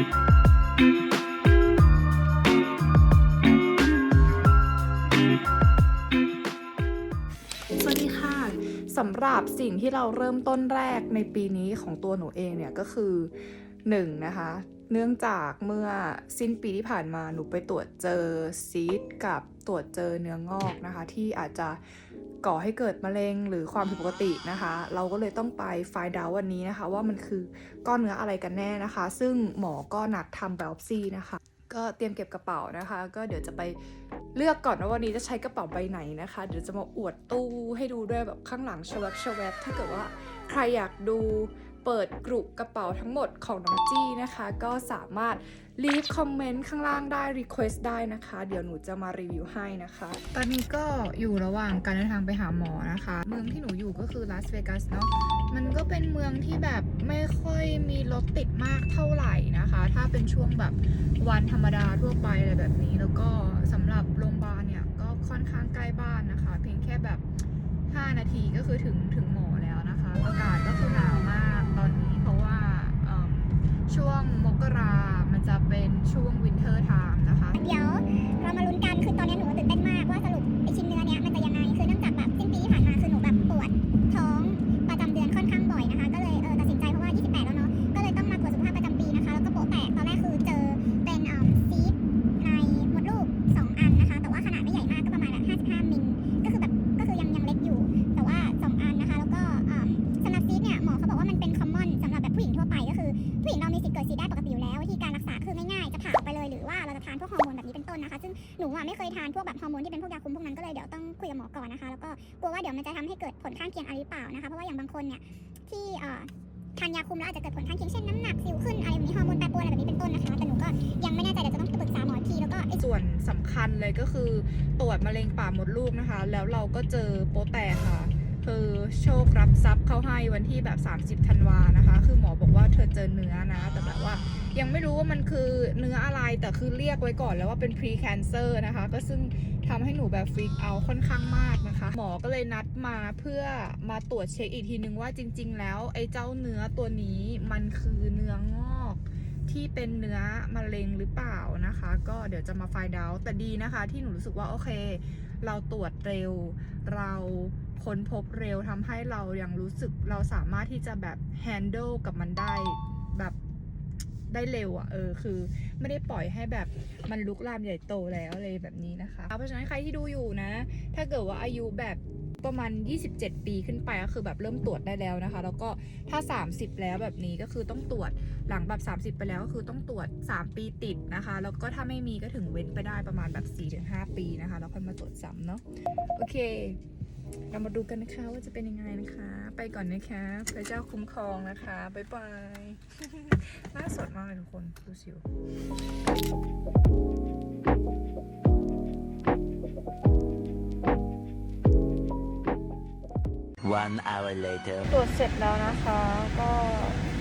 สวัสดีค่ะสำหรับสิ่งที่เราเริ่มต้นแรกในปีนี้ของตัวหนูเองเนี่ยก็คือ1นงนะคะเนื่องจากเมื่อสิ้นปีที่ผ่านมาหนูไปตรวจเจอซีดกับตรวจเจอเนื้องอกนะคะ ที่อาจจะ ก่อให้เกิดมะเร็งหรือความผิดปกตินะคะ เราก็เลยต้องไปไฟดาววันนี้นะคะ ว่ามันคือก้อนเนื้ออะไรกันแน่นะคะ ซึ่งหมอก็นัดทำไบอปซีนะคะ ก็เตรียมเก็บกระเป๋านะคะ ก็เดี๋ยวจะไปเลือกก่อนว่าวันนี้จะใช้กระเป๋าใบไหนนะคะ เดี๋ยวจะมาอวดตู้ให้ดูด้วยแบบข้างหลังชวับชวับถ้าเกิดว่าใครอยากดู เปิดกรุกระเป๋าทั้งหมดของน้องจี้นะคะ ก็สามารถ leave คอมเมนต์ข้างล่างได้ request ได้นะคะ เดี๋ยวหนูจะมารีวิวให้นะคะ ตอนนี้ก็อยู่ระหว่างการเดินทางไปหาหมอนะคะ เมืองที่หนูอยู่ก็คือลาสเวกัสเนาะมันก็เป็นเมืองที่แบบไม่ค่อยมีรถติดมากเท่าไหร่นะคะ ถ้าเป็นช่วงแบบวันธรรมดาทั่วไปอะไรแบบนี้ แล้วก็สำหรับโรงพยาบาลเนี่ยก็ค่อนข้างใกล้บ้านนะคะ เพียงแค่แบบ 5 นาทีก็คือถึงถึงหมอแล้วนะคะ อากาศก็คือหนาวมากตอนนี้เพราะว่าเอิ่ม ช่วงมกรา มันจะเป็นช่วงวินเทอร์ไทม์นะคะ เดี๋ยวเรามาลุ้นกัน คือตอนนี้หนูตื่นเต้นมากว่าสรุปไอชิ้นเนื้อเนี้ยมันจะยังไง นะคะ แล้วก็กลัวว่าเดี๋ยวมันจะทำให้เกิดผลข้างเคียงอะไรหรือเปล่านะคะ เพราะว่าอย่างบางคนเนี่ยที่เอ่อทานยาคุมแล้วอาจจะเกิดผลข้างเคียงเช่นน้ำหนักสิวขึ้นอะไรแบบนี้ฮอร์โมนแปรปรวนอะไรแบบนี้เป็นต้นนะคะ แต่หนูก็ยังไม่แน่ใจเดี๋ยวจะต้องปรึกษาหมอทีแล้วก็ส่วนสำคัญเลยก็คือตรวจมะเร็งปากมดลูกนะคะ แล้วเราก็เจอโปแตกค่ะคือโชครับทรัพย์เข้าให้วันที่แบบ 30ธันวานะคะ คือหมอบอกว่าเธอเจอเนื้อนะ แต่แบบว่า ยังไม่รู้ว่ามันคือเนื้ออะไรแต่คือเรียกไว้ก่อนแล้วว่าเป็น pre cancer นะคะ ก็ซึ่งทำให้หนูแบบฟรีกเอาค่อนข้างมากนะคะ หมอก็เลยนัดมาเพื่อมาตรวจเช็คอีกทีนึงว่าจริง ๆ แล้วไอ้เจ้าเนื้อตัวนี้มันคือเนื้องอกที่เป็นเนื้อมะเร็งหรือเปล่านะคะ ก็เดี๋ยวจะมาไฟดาวแต่ดีนะคะ ที่หนูรู้สึกว่าโอเค เราตรวจเร็ว เราค้นพบเร็วทำให้เรายังรู้สึกเราสามารถที่จะแบบ handle กับมันได้แบบ ได้เร็วอะ่ะเออคือ ไม่ได้ปล่อยให้แบบมันลุกลามใหญ่โตแล้วอะไรแบบนี้นะคะ เพราะฉะนั้นใครที่ดูอยู่นะ ถ้าเกิดว่าอายุแบบประมาณ 27 ปีขึ้นไปก็คือแบบเริ่มตรวจได้แล้วนะคะ แล้วก็ถ้า 30 แล้วแบบนี้ก็คือต้องตรวจหลังแบบ 30 ไปแล้วก็คือต้องตรวจ 3 ปีติดนะคะ แล้วก็ถ้าไม่มีก็ถึงเว้นไปได้ประมาณแบบ 4-5 ปีนะคะ แล้วค่อยมาตรวจซ้ำเนาะโอเค เรามาดูกันนะคะว่าจะเป็นยังไงนะคะ ไปก่อนนะคะพระเจ้าคุ้มครองนะคะบ๊ายบายหน่าสดมากเลยทุกคนดูสิว One hour later. ตรวจเสร็จแล้วนะคะ ก็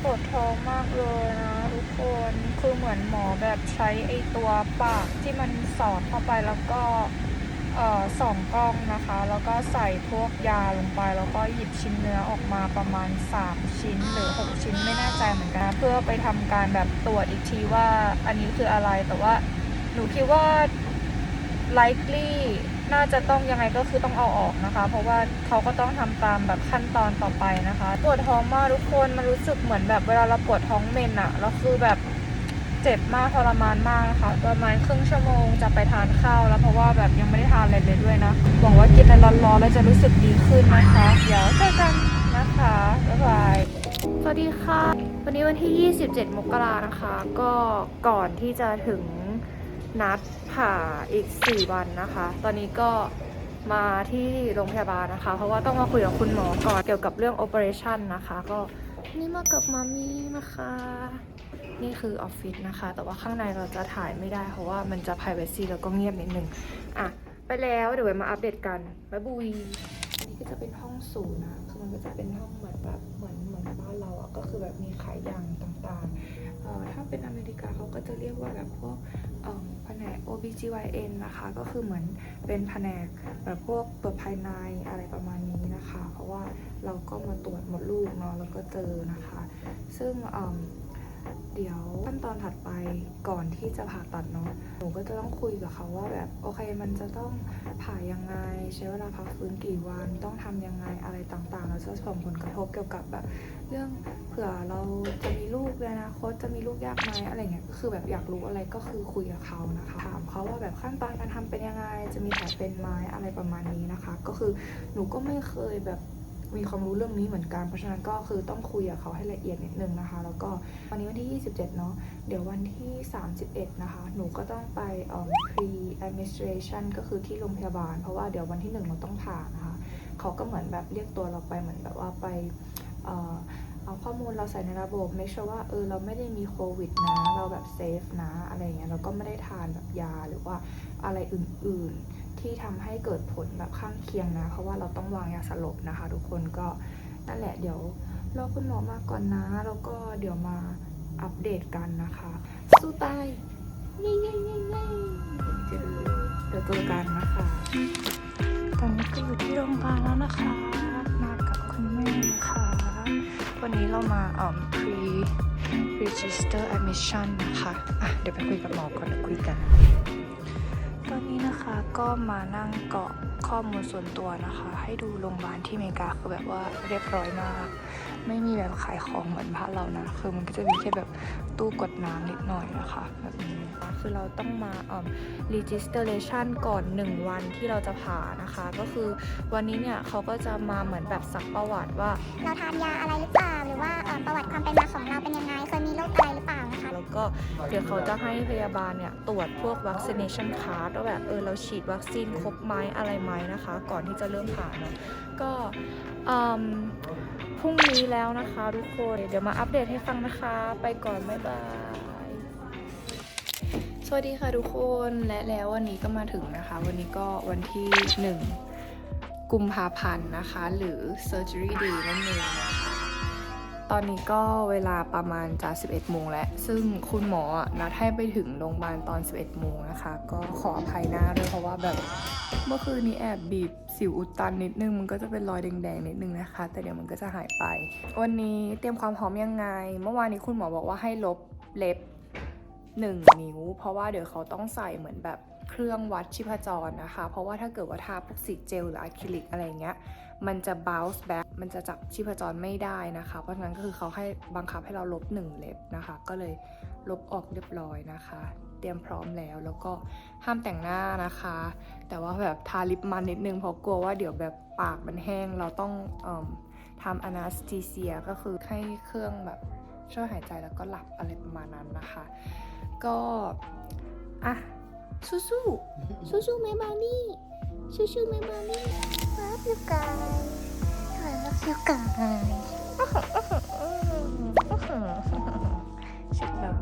ปวดท้องมากเลยนะทุกคนคือเหมือนหมอแบบใช้ไอตัวปากที่มันสอดเข้าไปแล้วก็เอ่อ สองกล้องนะคะ แล้วก็ใส่พวกยาลงไป แล้วก็หยิบชิ้นเนื้อออกมาประมาณ 3 ชิ้นหรือ 6 ชิ้นไม่แน่ใจเหมือนกัน เพื่อไปทำการแบบตรวจอีกทีว่าอันนี้คืออะไรแต่ว่าหนูคิดว่า likely น่าจะต้องยังไงก็คือต้องเอาออกนะคะ เพราะว่าเขาก็ต้องทำตามแบบขั้นตอนต่อไปนะคะ ปวดท้องมากทุกคนมันรู้สึกเหมือนแบบเวลาเราปวดท้องเมนอะแล้วคือแบบ เจ็บมากทรมานมากนะคะประมาณครึ่งชั่วโมงจะไปทานข้าวแล้วเพราะว่าแบบยังไม่ได้ทานอะไรเลยด้วยนะหวังว่ากินอะไรร้อนๆแล้วจะรู้สึกดีขึ้นนะคะ เดี๋ยวเจอกันนะคะบ๊ายบายสวัสดีค่ะ วันนี้วันที่ 27 มกรานะคะ ก็ก่อนที่จะถึงนัดผ่าอีก 4 วันนะคะ ตอนนี้ก็มาที่โรงพยาบาลนะคะ เพราะว่าต้องมาคุยกับคุณหมอก่อนเกี่ยวกับเรื่อง operation นะคะ ก็นี่มากับมามีนะคะ นี่คือออฟฟิศนะคะ แต่ว่าข้างในเราจะถ่ายไม่ได้ เพราะว่ามันจะ privacy แล้วก็เงียบนิดนึง อะ ไปแล้วเดี๋ยวไว้มาอัปเดตกันบ๊ายบุยอันี่ก็จะเป็นห้องสูงนะคือมันก็จะเป็นห้องเหมือนแบบเหมือนเหมือนบ้านเราอะก็คือแบบมีขายอย่างต่างๆเอ่อถ้าเป็นอเมริกาเขาก็จะเรียกว่าแบบพวกเอ่อแผนก OBGYN นะคะ ก็คือเหมือนเป็นแผนกแบบพวกตรวจภายในอะไรประมาณนี้นะคะ เพราะว่าเราก็มาตรวจหมดลูกเนาะแล้วก็เจอนะคะ ซึ่งเอิ่ม เดี๋ยวขั้นตอนถัดไปก่อนที่จะผ่าตัดเนาะหนูก็จะต้องคุยกับเขาว่าแบบโอเคมันจะต้องผ่ายังไง ใช้เวลาพักฟื้นกี่วันต้องทำยังไงอะไรต่างๆ แล้วจะส่งผลกระทบเกี่ยวกับแบบ เรื่องเผื่อเราจะมีลูกในอนาคตจะมีลูกยากไหมอะไรเงี้ยก็คือแบบอยากรู้อะไรก็คือคุยกับเขานะคะถามเขาว่าแบบขั้นตอนการทำเป็นยังไง จะมีแผลเป็นไหมอะไรประมาณนี้นะคะ ก็คือหนูก็ไม่เคยแบบ มีความรู้เรื่องนี้เหมือนกัน เพราะฉะนั้นก็คือต้องคุยกับเขาให้ละเอียดนิดนึงนะคะ แล้วก็วันนี้วันที่ 27 เนาะเดี๋ยววันที่ 31 นะคะ หนูก็ต้องไปออ pre administration ก็คือที่โรงพยาบาล เพราะว่าเดี๋ยววันที่หนึ่งเราต้องผ่านะคะ เขาก็เหมือนแบบเรียกตัวเราไปเหมือนแบบว่าไปเอ่อเอาข้อมูลเราใส่ในระบบ make sure ว่าเออเราไม่ได้มีโควิดนะ เราแบบเซฟนะ อะไรเงี้ยแล้วก็ไม่ได้ทานแบบยาหรือว่าอะไรอื่นๆ ที่ทำให้เกิดผลแบบข้างเคียงนะ เพราะว่าเราต้องวางยาสลบนะคะ ทุกคนก็นั่นแหละเดี๋ยวรอคุณหมอมาก่อนนะ แล้วก็เดี๋ยวมาอัปเดตกันนะคะ สู้ตายเย้เย้เย้เย้เจอเดี๋ยวเจอกันนะคะ ตอนนี้ก็อยู่ที่โรงพยาบาลแล้วนะคะ มากับคุณแม่นะคะ วันนี้เรามาอ่อ pre register admission นะคะ อะ เดี๋ยวไปคุยกับหมอก่อนเดี๋ยวคุยกัน ตอนนี้นะคะก็มานั่งเกาะข้อมูลส่วนตัวนะคะ ให้ดูโรงพยาบาลที่อเมริกาคือแบบว่าเรียบร้อยมาก ไม่มีแบบขายของเหมือนบ้านเรานะ คือมันก็จะมีแค่แบบตู้กดน้ำนิดหน่อยนะคะแบบนี้คือเราต้องมาเอ่อ registration ก่อน 1 วันที่เราจะผ่านะคะ ก็คือวันนี้เนี่ยเขาก็จะมาเหมือนแบบสักประวัติว่า เราทานยาอะไรหรือเปล่าหรือว่าเอ่อประวัติความเป็นมาของเราเป็นยังไงเคยมีโรคอะไรหรือเปล่านะคะแล้วก็เดี๋ยวเขาจะให้พยาบาลเนี่ยตรวจพวก vaccination card ว่าแบบเออเราฉีดวัคซีนครบไหมอะไรไหมนะคะ ก่อนที่จะเริ่มผ่าเนาะก็อืม พรุ่งนี้แล้วนะคะทุกคน เดี๋ยวมาอัปเดตให้ฟังนะคะ ไปก่อนบ๊ายบาย สวัสดีค่ะทุกคนและแล้ววันนี้ก็มาถึงนะคะ วันนี้ก็วันที่ 1 กุมภาพันธ์นะคะ หรือ surgery day นั่นเองนะคะตอนนี้ก็เวลาประมาณจะ11โมงแล้ว ซึ่งคุณหมอนัดให้ไปถึงโรงพยาบาลตอน 11โมงนะคะ ก็ขออภัยหน้าด้วยเพราะว่าแบบ เมื่อคืนนี้แอบบีบสิวอุดตันนิดนึงมันก็จะเป็นรอยแดงๆนิดนึงนะคะ แต่เดี๋ยวมันก็จะหายไป วันนี้เตรียมความพร้อมยังไง เมื่อวานนี้คุณหมอบอกว่าให้ลบเล็บ1นิ้ว เพราะว่าเดี๋ยวเขาต้องใส่เหมือนแบบเครื่องวัดชีพจรนะคะ เพราะว่าถ้าเกิดว่าทาพวกสีเจลหรืออะคริลิกอะไรเงี้ยมันจะ bounce back มันจะจับชีพจรไม่ได้นะคะ เพราะฉะนั้นก็คือเขาให้บังคับให้เราลบหนึ่งเล็บนะคะ ก็เลยลบออกเรียบร้อยนะคะ เตรียมพร้อมแล้วแล้วก็ห้ามแต่งหน้านะคะ แต่ว่าแบบทาลิปมันนิดนึงเพราะกลัวว่าเดี๋ยวแบบปากมันแห้งเราต้องเอมทำ anesthesia ก็คือให้เครื่องแบบช่วยหายใจแล้วก็หลับอะไรประมาณนั้นนะคะ ก็อะสู้ๆสู้ๆไหมบาร์นี่สู้ๆไหมบาร์ นี่ love you guys I love you guys ชุดแบบ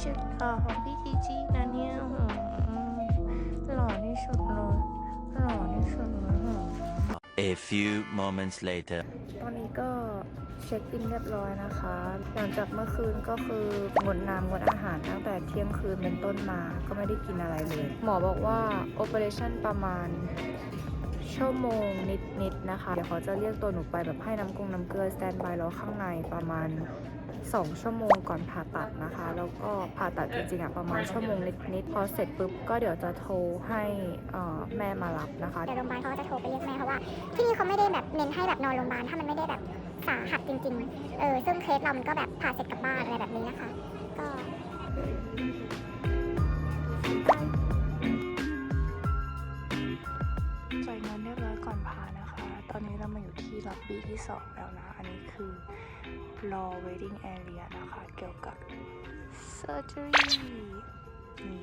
ชุดหล่อของพี่จีจีนะเนี่ยหืมหล่อที่สุดเลยหล่อที่สุดเลยหืม A few moments later. ตอนนี้ก็เช็คอินเรียบร้อยนะคะ หลังจากเมื่อคืนก็คืองดน้ำงดอาหารตั้งแต่เที่ยงคืนเป็นต้นมา ก็ไม่ได้กินอะไรเลย หมอบอกว่า operation ประมาณ ชั่วโมงนิดๆนะคะ เดี๋ยวเขาจะเรียกตัวหนูไปแบบให้น้ำกงน้ำเกลือสแตนบายแล้วข้างในประมาณ 2 ชั่วโมงก่อนผ่าตัดนะคะ แล้วก็ผ่าตัดจริงๆอะประมาณชั่วโมงนิดๆพอเสร็จปุ๊บก็เดี๋ยวจะโทรให้แม่มารับนะคะเดี๋ยวโรงพยาบาลเขาจะโทรไปเรียกแม่เพราะว่าที่นี่เขาไม่ได้แบบเน้นให้แบบนอนโรงพยาบาลถ้ามันไม่ได้แบบสาหัสจริง ๆ เออซึ่งเคสเรามันก็แบบผ่าเสร็จกลับบ้านอะไรแบบนี้นะคะ ก็ มาอยู่ที่ล็อบบี้ที่ 2 แล้วนะ อันนี้คือรอ waiting area นะคะ เกี่ยวกับ surgery นี่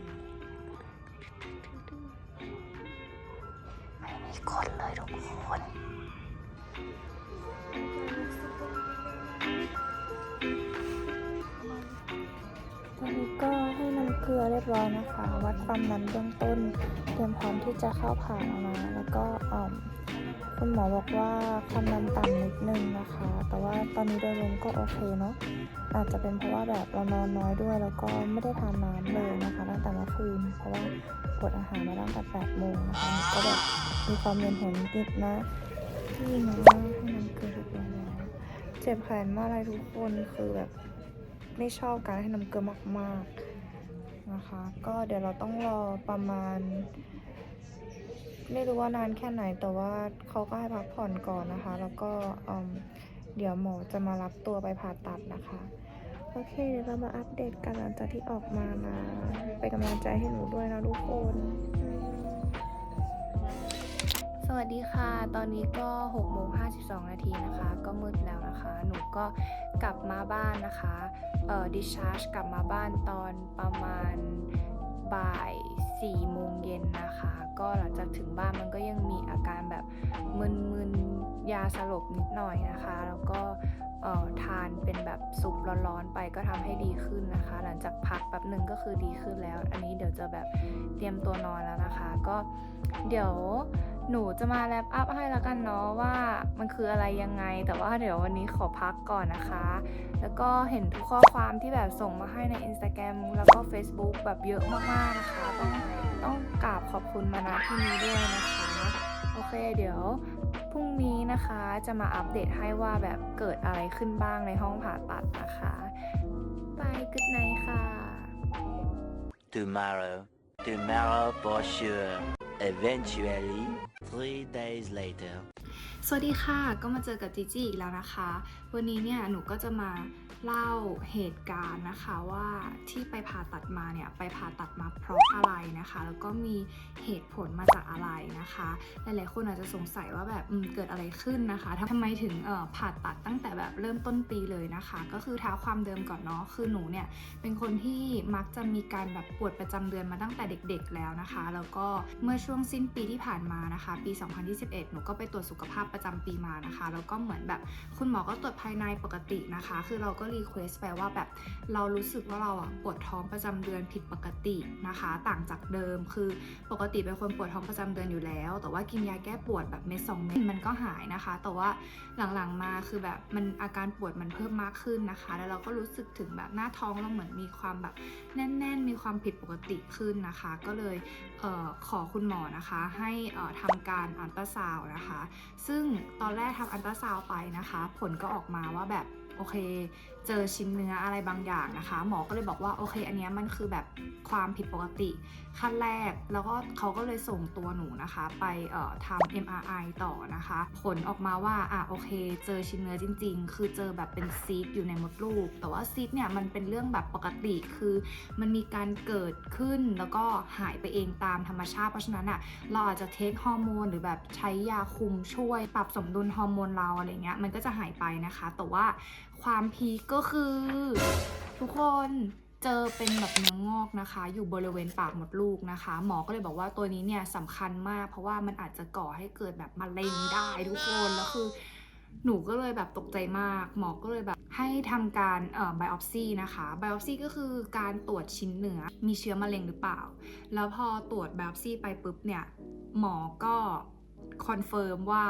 ไม่มีคนเลยทุกคนตอนนี้ก็ให้น้ำเกลือเรียบร้อยนะคะ วัดความดันเบื้องต้น เตรียมพร้อมที่จะเข้าผ่าแล้วนะแล้วก็อ่อม คุณหมอบอกว่าความดันต่ำนิดนึงนะคะ แต่ว่าตอนนี้โดยรวมก็โอเคเนาะอาจจะเป็นเพราะว่าแบบเรานอนน้อยด้วย แล้วก็ไม่ได้ทานน้ำเลยนะคะตั้งแต่เมื่อคืนเพราะว่าอดอาหารมาตั้งแต่8โมงนะคะก็แบบมีความเวียนหัวนิดนะที่นะให้น้ำเกลือเรียอยแล้วเจ็บแขนมากเลยทุกคนคือแบบไม่ชอบการให้น้ำเกลือมากๆนะคะ ก็เดี๋ยวเราต้องรอประมาณ ไม่รู้ว่านานแค่ไหนแต่ว่าเขาก็ให้พักผ่อนก่อนนะคะ แล้วก็เดี๋ยวหมอจะมารับตัวไปผ่าตัดนะคะ โอเคเดี๋ยวเรามาอัปเดตกันหลังจากที่ออกมานะเป็นกำลังใจให้หนูด้วยนะทุกคนสวัสดีค่ะ ตอนนี้ก็6โมง52 นาทีนะคะ ก็มืดแล้วนะคะ หนูก็กลับมาบ้านนะคะ เอ่อ discharge กลับมาบ้านตอนประมาณ บ่าย4โมงเย็นนะคะ ก็หลังจากถึงบ้านมันก็ยังมีอาการแบบมึนๆยาสลบนิดหน่อยนะคะ แล้วก็เอ่อทานเป็นแบบซุปร้อนๆไปก็ทำให้ดีขึ้นนะคะ หลังจากพักแป๊บหนึ่งก็คือดีขึ้นแล้ว อันนี้เดี๋ยวจะแบบเตรียมตัวนอนแล้วนะคะ ก็เดี๋ยว หนูจะมาแรปอัพให้แล้วกันเนาะว่ามันคืออะไรยังไง แต่ว่าเดี๋ยววันนี้ขอพักก่อนนะคะ แล้วก็เห็นทุกข้อความที่แบบส่งมาให้ใน Instagram แล้วก็ Facebook แบบเยอะมากๆนะคะ ต้องต้องกราบขอบคุณมาณที่นี้ด้วยนะคะ โอเคเดี๋ยวพรุ่งนี้นะคะจะมาอัปเดตให้ว่าแบบเกิดอะไรขึ้นบ้างในห้องผ่าตัดนะคะบายก o ดไนค่ะ Tomorrow. Tomorrow for sure. Eventually. Three days later. สวัสดีค่ะ ก็มาเจอกับจีจีอีกแล้วนะคะ วันนี้เนี่ยหนูก็จะมาเล่าเหตุการณ์นะคะว่าที่ไปผ่าตัดมาเนี่ยไปผ่าตัดมาเพราะอะไรนะคะ แล้วก็มีเหตุผลมาจากอะไรนะคะ หลายๆคนอาจจะสงสัยว่าแบบเกิดอะไรขึ้นนะคะทำไมถึงผ่าตัดตั้งแต่แบบเริ่มต้นปีเลยนะคะ ก็คือเท้าความเดิมก่อนเนาะคือหนูเนี่ยเป็นคนที่มักจะมีการแบบปวดประจำเดือนมาตั้งแต่เด็ก ๆ แล้วนะคะ แล้วก็เมื่อช่วงสิ้นปีที่ผ่านมานะคะ ปี 2021 หนูก็ไปตรวจสุขภาพประจำปีมานะคะแล้วก็เหมือนแบบคุณหมอก็ตรวจภายในปกตินะคะ คือเราก็รีเควสไปว่าแบบเรารู้สึกว่าเราอะปวดท้องประจำเดือนผิดปกตินะคะ ต่างจากเดิมคือปกติเป็นคนปวดท้องประจำเดือนอยู่แล้ว แต่ว่ากินยาแก้ปวดแบบเม็ดสองเม็ดมันก็หายนะคะ แต่ว่าหลังๆมาคือแบบมันอาการปวดมันเพิ่มมากขึ้นนะคะ แล้วเราก็รู้สึกถึงแบบหน้าท้องเราเหมือนมีความแบบแน่น ๆ มีความผิดปกติขึ้นนะคะ ก็เลยเออขอคุณหมอนะคะให้ออทำการอัลตราซาวน์นะคะซึ่งตอนแรกทำอันตราซาวไปนะคะ ผลก็ออกมาว่าแบบโอเคเจอชิ้นเนื้ออะไรบางอย่างนะคะ หมอก็เลยบอกว่าโอเค อันนี้มันคือแบบความผิดปกติขั้นแรก แล้วก็เขาก็เลยส่งตัวหนูนะคะ ไปเอ่อทำ MRI ต่อนะคะ ผลออกมาว่าอะโอเค เจอชิ้นเนื้อจริง ๆ คือเจอแบบเป็นซีดอยู่ในมดลูก แต่ว่าซีดเนี่ยมันเป็นเรื่องแบบปกติคือมันมีการเกิดขึ้นแล้วก็หายไปเองตามธรรมชาติเพราะฉะนั้นอะเราอาจจะเทคฮอร์โมนหรือแบบใช้ยาคุมช่วยปรับสมดุลฮอร์โมนเราอะไรเงี้ยมันก็จะหายไปนะคะ แต่ว่า ความพีคก็คือ ทุกคนเจอเป็นแบบเนื้องอกนะคะ อยู่บริเวณปากมดลูกนะคะ หมอก็เลยบอกว่าตัวนี้เนี่ยสำคัญมาก เพราะว่ามันอาจจะก่อให้เกิดแบบมะเร็งได้ทุกคนแล้วคือ หนูก็เลยแบบตกใจมาก หมอก็เลยแบบให้ทำการเอ่อ biopsy นะคะ biopsy ก็คือการตรวจชิ้นเนื้อมีเชื้อมะเร็งหรือเปล่า แล้วพอตรวจ biopsy ไปปุ๊บเนี่ยหมอก็ คอนเฟิร์มว่า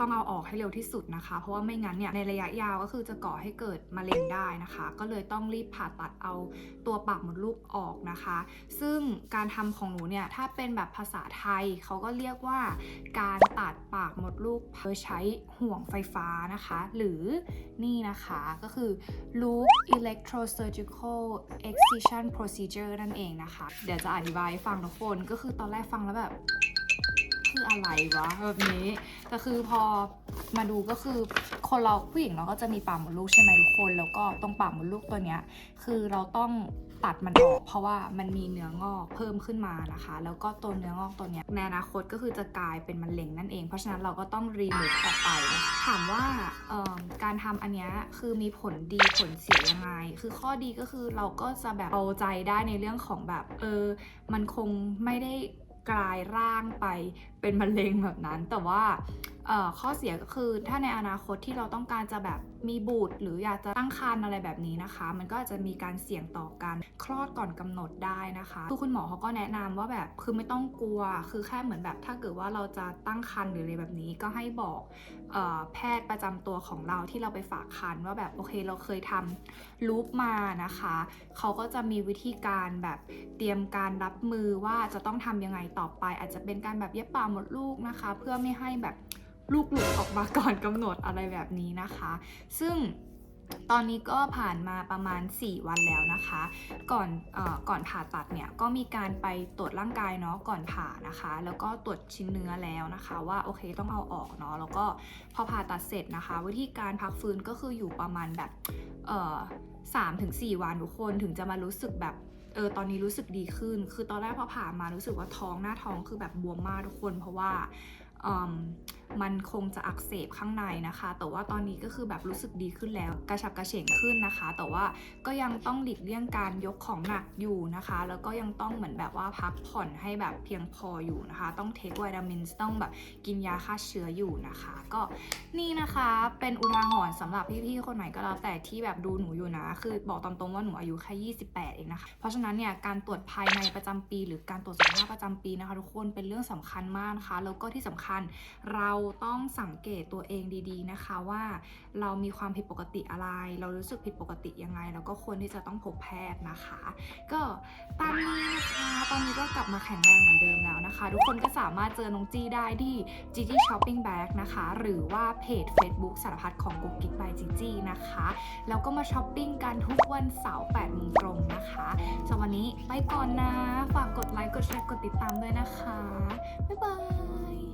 ต้องเอาออกให้เร็วที่สุดนะคะ เพราะว่าไม่งั้นเนี่ยในระยะยาวก็คือจะก่อให้เกิดมะเร็งได้นะคะ ก็เลยต้องรีบผ่าตัดเอาตัวปากมดลูกออกนะคะ ซึ่งการทำของหนูเนี่ยถ้าเป็นแบบภาษาไทยเขาก็เรียกว่าการตัดปากมดลูกโดยใช้ห่วงไฟฟ้านะคะ หรือนี่นะคะก็คือ Loop Electrosurgical Excision Procedure นั่นเองนะคะ เดี๋ยวจะอธิบายให้ฟังทุกคนก็คือตอนแรกฟังแล้วแบบ คืออะไรวะแบบนี้แต่คือพอมาดูก็คือคนเราผู้หญิงเราก็จะมีปากมดลูกใช่ไหมทุกคนแล้วก็ตรงปากมดลูกตัวเนี้ยคือเราต้องตัดมันออกเพราะว่ามันมีเนื้องอกเพิ่มขึ้นมานะคะ แล้วก็ตัวเนื้องอกตัวเนี้ยในอนาคตก็คือจะกลายเป็นมะเร็งนั่นเอง เพราะฉะนั้นเราก็ต้องรีมูฟออกไป ถามว่าการทำอันเนี้ยคือมีผลดีผลเสียยังไง คือข้อดีก็คือเราก็จะแบบเอาใจได้ในเรื่องของแบบเออมันคงไม่ได้ กลายร่างไปเป็นมะเร็งแบบนั้น แต่ว่า ข้อเสียก็คือถ้าในอนาคตที่เราต้องการจะแบบมีบุตร หรืออยากจะตั้งครรภ์อะไรแบบนี้นะคะ มันก็อาจจะมีการเสี่ยงต่อการคลอดก่อนกำหนดได้นะคะคือคุณหมอเขาก็แนะนำว่าแบบคือไม่ต้องกลัว คือแค่เหมือนแบบถ้าเกิดว่าเราจะตั้งครรภ์หรืออะไรแบบนี้ก็ให้บอกออแพทย์ประจำตัวของเราที่เราไปฝากครรภ์ว่าแบบโอเคเราเคยทำลูปมานะคะเขาก็จะมีวิธีการแบบเตรียมการรับมือว่าจะต้องทำยังไงต่อไป อาจจะเป็นการแบบเย็บปากมดลูกนะคะ เพื่อไม่ให้แบบ ลูกหลุดออกมาก่อนกำหนดอะไรแบบนี้นะคะ ซึ่งตอนนี้ก็ผ่านมาประมาณ 4 วันแล้วนะคะ ก่อนออก่อนผ่าตัดเนี่ยก็มีการไปตรวจร่างกายเนาะก่อนผ่านะคะ แล้วก็ตรวจชิ้นเนื้อแล้วนะคะ ว่าโอเคต้องเอาออกเนาะแล้วก็พอผ่าตัดเสร็จนะคะ วิธีการพักฟื้นก็คืออยู่ประมาณแบบเออสามถึงสี่วันทุกคนถึงจะมารู้สึกแบบเออตอนนี้รู้สึกดีขึ้น คือตอนแรกพอผ่ามารู้สึกว่าท้องหน้าท้องคือแบบบวมมากทุกคน เพราะว่าอืมันคงจะอักเสบข้างในนะคะ แต่ว่าตอนนี้ก็คือแบบรู้สึกดีขึ้นแล้ว กระฉับกระเฉงขึ้นนะคะ แต่ว่าก็ยังต้องหลีกเลี่ยงการยกของหนักอยู่นะคะ แล้วก็ยังต้องเหมือนแบบว่าพักผ่อนให้แบบเพียงพออยู่นะคะ ต้องเทควิตามินต้องแบบกินยาฆ่าเชื้ออยู่นะคะ ก็นี่นะคะเป็นอุทาหรณ์สำหรับพี่ๆคนไหนก็แล้วแต่ที่แบบดูหนูอยู่นะ คือบอกตามตรงว่าหนูอายุแค่28 เองนะคะ เพราะฉะนั้นเนี่ยการตรวจภายในประจำปี หรือการตรวจสุขภาพประจำปีนะคะ ทุกคนเป็นเรื่องสำคัญมากนะคะแล้วก็ที่สำคัญเราต้องสังเกตตัวเองดีๆนะคะว่าเรามีความผิดปกติอะไร เรารู้สึกผิดปกติยังไง แล้วก็ควรที่จะต้องพบแพทย์นะคะ ก็ตามนี้นะคะตอนนี้ก็กลับมาแข็งแรงเหมือนเดิมแล้วนะคะ ทุกคนก็สามารถเจอน้องจี้ได้ที่ Gigi Shopping Bag นะคะ หรือว่าเพจ Facebook สารพัดของกุ๊กกิ๊กบายจีจี้นะคะ แล้วก็มาช้อปปิ้งกันทุกวันเสาร์8โมงตรงนะคะสำหรับวันนี้ไปก่อนนะ ฝากกดไลค์ กดแชร์ กดติดตามด้วยนะคะ บ๊ายบาย